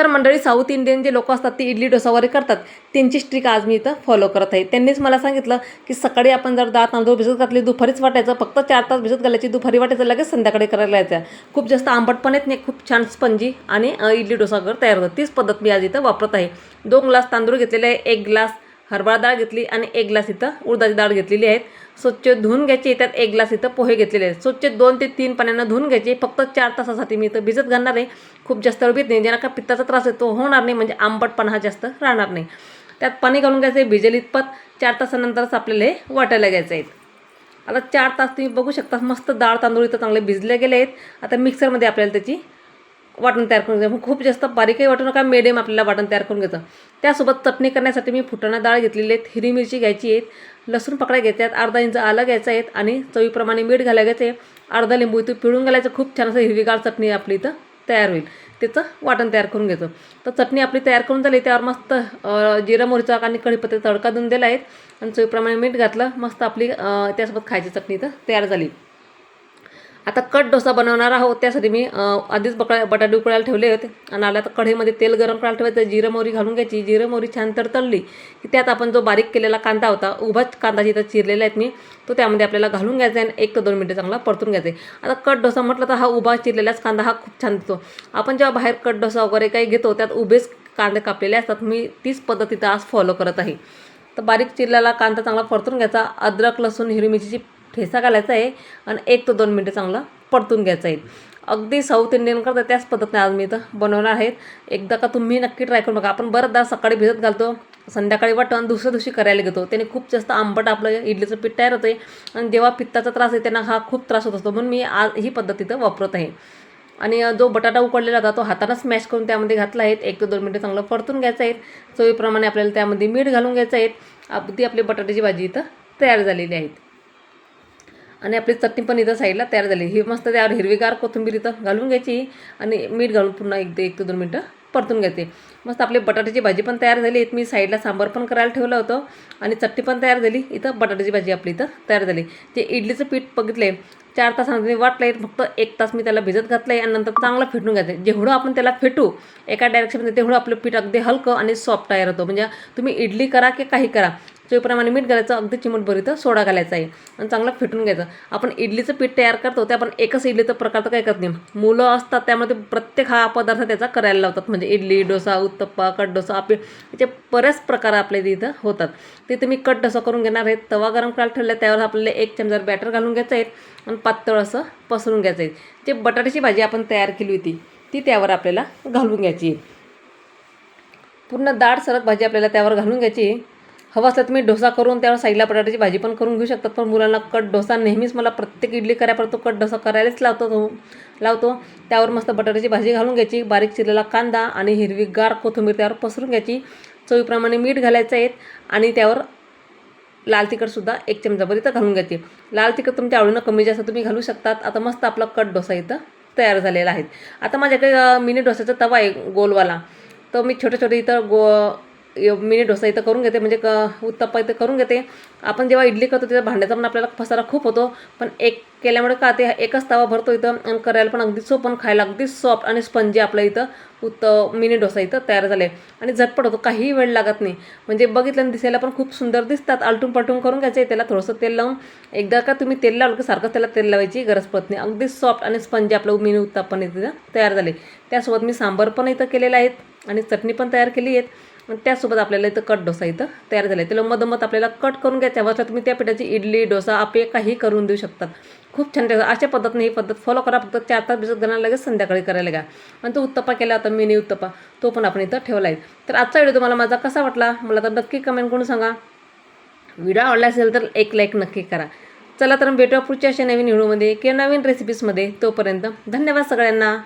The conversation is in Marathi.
तर मंडळी साऊथ इंडियन जे लोक असतात ते इडली डोसा वगैरे करतात त्यांचीच ट्रिक आज मी इथं फॉलो करत आहे. त्यांनीच मला सांगितलं की सकाळी आपण जर डाळ तांदूळ भिजत घातली दुपारीच वाटायचं फक्त चार तास भिजत घालायची दुपारी वाटायचं लगेच संध्याकाळी करायला यायचं खूप जास्त आंबटपण येत नाही खूप छान स्पंजी आणि इडली डोसा वगैरे तयार होतं तीच पद्धत मी आज इथं वापरत आहे. दोन ग्लास तांदूळ घेतलेले आहे एक ग्लास हरभरा डाळ घेतली आणि एक ग्लास इथं उडदाची डाळ घेतलेली आहेत स्वच्छ धुवून घ्यायची त्यात एक ग्लास इथं पोहे घेतलेले आहेत. स्वच्छ दोन ते तीन पाण्यानं धुवून घ्यायचे. फक्त चार तासासाठी मी इथं भिजत घालणार आहे खूप जास्त वेळ भीत नाही. ज्यांना का पित्ताचा त्रास आहे तो होणार नाही. म्हणजे आंबटपणा हा जास्त राहणार नाही. त्यात पाणी घालून घ्यायचं आहे. भिजेल इतपत चार तासानंतरच आपल्याला हे वाटायला घ्यायचं आहे. आता चार तास तुम्ही बघू शकता. मस्त डाळ तांदूळ इथं चांगले भिजले गेले आहेत. आता मिक्सरमध्ये आपल्याला त्याची वाटण तयार करून घ्यायचं खूप जास्त बारीकही वाटू नका मिडियम आपल्याला वाटण तयार करून घ्यायचं त्यासोबत चटणी करण्यासाठी मी फुटाणा डाळ घेतलेली आहेत हिरवी मिरची घ्यायची आहेत लसूण पकड्या घ्यायच्या आहेत अर्धा इंच आलं घ्यायचं आहेत आणि चवीप्रमाणे मीठ घालायला घ्यायचं आहे. अर्धा लिंबू इथं पिळून घालायचं खूप छान असं हिरवीगार चटणी आपली इथं तयार होईल. त्याचं वाटण तयार करून घ्यायचं तर चटणी आपली तयार करून झाली त्यावर मस्त जिरा जिरं मोहरीचा आणि कढीपत्ता तडका देऊन दिला आहेत आणि चवीप्रमाणे मीठ घातलं मस्त आपली त्यासोबत खायची चटणी इथं तयार झाली. आता कट डोसा बनवणार आहोत त्यासाठी मी आधीच बकळा बटाटे उकळायला ठेवले होते. आणि आला तर कढईमध्ये तेल गरम करायला ठेवायचं जिरं मोहरी घालून घ्यायची. जिरं मोहरी छान तर तळली. की त्यात आपण जो बारीक केलेला कांदा होता उभाच कांदा जिथं चिरलेला आहेत मी तो त्यामध्ये आपल्याला घालून घ्यायचा आहे आणि एक ते दोन मिनटं चांगला परतून घ्यायचं आहे. आता कट डोसा म्हटलं तर हा उभा चिरलेलाच कांदा हा खूप छान दिसतो. आपण जेव्हा बाहेर कट डोसा वगैरे काही घेतो त्यात उभेच कांदे कापलेले असतात. मी तीच पद्धती आज फॉलो करत आहे. तर बारीक चिरलेला कांदा चांगला परतून घ्यायचा. अद्रक लसूण हिरवी मिरचीची ठेचा घालायचा आहे आणि एक ते दोन मिनटं चांगलं परतून घ्यायचा आहे. अगदी साऊथ इंडियन करता त्याच पद्धतीने आज मी इथं बनवणार आहेत एकदा का तुम्ही नक्की ट्राय करून बघा. आपण बरंचदा सकाळी भिजत घालतो संध्याकाळी वाटण दुसऱ्या दिवशी करायला घेतो. त्याने खूप जास्त आंबट आपलं इडलीचं पीठ तयार होते आणि जेव्हा पित्ताचा त्रास आहे त्यांना हा खूप त्रास होत असतो. म्हणून मी आज ही पद्धत इथं वापरत आहे. आणि जो बटाटा उकडलेला होता तो हातानं स्मॅश करून त्यामध्ये घातला आहे. एक ते दोन मिनटं चांगलं परतून घ्यायचं आहे. चवीप्रमाणे आपल्याला त्यामध्ये मीठ घालून घ्यायचं आहे. अगदी आपली बटाट्याची भाजी इथं तयार झालेली आहे. आणि आपली चटणी पण इथं साईडला तयार झाली. ही मस्त त्यावर हिरवीगार कोथिंबीर इथं घालून घ्यायची आणि मीठ घालून पुन्हा एक ते एक ते दोन मिनटं परतून घ्यायचे मस्त आपली बटाट्याची भाजी पण तयार झाली. मी साईडला सांबार पण करायला ठेवलं होतं आणि चटणी पण तयार झाली. इथं बटाट्याची भाजी आपली इथं तयार झाली. ते इडलीचं पीठ बघितले चार तासानंतर मी वाटलं फक्त एक तास मी त्याला भिजत घातलं आहे आणि नंतर चांगलं फेटून घ्यायचं जेवढं आपण त्याला फेटू एका डायरेक्शनमध्ये तेवढं आपलं पीठ अगदी हलकं आणि सॉफ्ट तयार होतं. म्हणजे तुम्ही इडली करा की काही करा. चवीप्रमाणे मीठ घालायचं अगदी चिमटभर इथं सोडा घालायचा आहे. आणि चांगलं फिटून घ्यायचं. आपण इडलीचं पीठ तयार करतो ते आपण एकच इडलीचं प्रकार तर काय करत नाही. मुलं असतात त्यामुळे ते प्रत्येक हा पदार्थ त्याचा करायला लावतात. म्हणजे इडली डोसा उत्तप्पा कट डोसा आपले याचे बरेच प्रकार आपल्या इथं होतात. ते तुम्ही कट डोसा करून घेणार आहेत. तवा गरम करायला ठेवला त्यावर आपल्याला एक चमचा बॅटर घालून घ्यायचं आहे आणि पातळ असं पसरून घ्यायचं आहे. जे बटाट्याची भाजी आपण तयार केली होती ती त्यावर आपल्याला घालून घ्यायची आहे. पूर्ण दाट सरत भाजी आपल्याला त्यावर घालून घ्यायची हवं असलं तुम्ही डोसा करून त्यावर साईडला बटाट्याची भाजी पण करून घेऊ शकतात पण मुलांना कट डोसा नेहमीच मला प्रत्येक इडली करायपर्यंत कट डोसा करायलाच लावतो तो लावतो. त्यावर मस्त बटाट्याची भाजी घालून घ्यायची बारीक चिरलेला कांदा आणि हिरवीगार कोथिंबीर त्यावर पसरून घ्यायची. चवीप्रमाणे मीठ घालायचं आहे आणि त्यावर लाल तिखटसुद्धा एक चमचाभर इथं घालून घ्यायची. लाल तिखट तुमच्या आवडीनं कमी जास्त तुम्ही घालू शकतात. आता मस्त आपला कट डोसा इथं तयार झालेला आहे. आता माझ्याकडे मिनी डोसाचा तवा आहे गोलवाला. तर मी छोटे छोटे इथं गो मिनी डोसा इथं करून घेते म्हणजे क उत्तप्पा इथं करून घेते. आपण जेव्हा इडली करतो तेव्हा भांड्याचा पण आपल्याला पसारा खूप होतो. पण एक केल्यामुळे का ते एकच तवा भरतो इथं आणि करायला पण अगदी सोपं खायला अगदी सॉफ्ट आणि स्पंजी आपल्या इथं उत्त मिनी डोसा इथं तयार झाले. आणि झटपट होतो काहीही वेळ लागत नाही. म्हणजे बघितलं आणि दिसायला पण खूप सुंदर दिसतात. आलटून पलटून करून घ्यायचं आहे त्याला थोडंसं तेल लावून. एकदा का तुम्ही तेल लावलं की सारखं त्याला तेल लावायची गरज पडत नाही. अगदी सॉफ्ट आणि स्पंजी आपलं मिनी उत्तापन इथं तयार झाले. त्यासोबत मी सांबार पण इथं केलेलं आहेत आणि चटणी पण तयार केली आहेत आणि त्यासोबत आपल्याला इथं कट डोसा इथं तयार झाला आहे त्याला मधोमध आपल्याला कट करून घ्यायचा वाटलं तुम्ही त्या पिठाची इडली डोसा आपे काही करून देऊ शकतात खूप छान त्याचा अशा पद्धतीने ही पद्धत फॉलो करा. फक्त चार तास भिजत घालणार लगेच संध्याकाळी करायला घ्या. आणि तो उत्तप्पा केला होता मिनी उत्तप्पा तो पण आपण इथं ठेवला आहे तर आजचा व्हिडिओ तुम्हाला माझा कसा वाटला? मला तर नक्की कमेंट करून सांगा. व्हिडिओ आवडला असेल तर एक लाईक नक्की करा. चला तर भेटूया पुढच्या अशा नवीन व्हिडिओमध्ये किंवा नवीन रेसिपीजमध्ये तोपर्यंत धन्यवाद सगळ्यांना.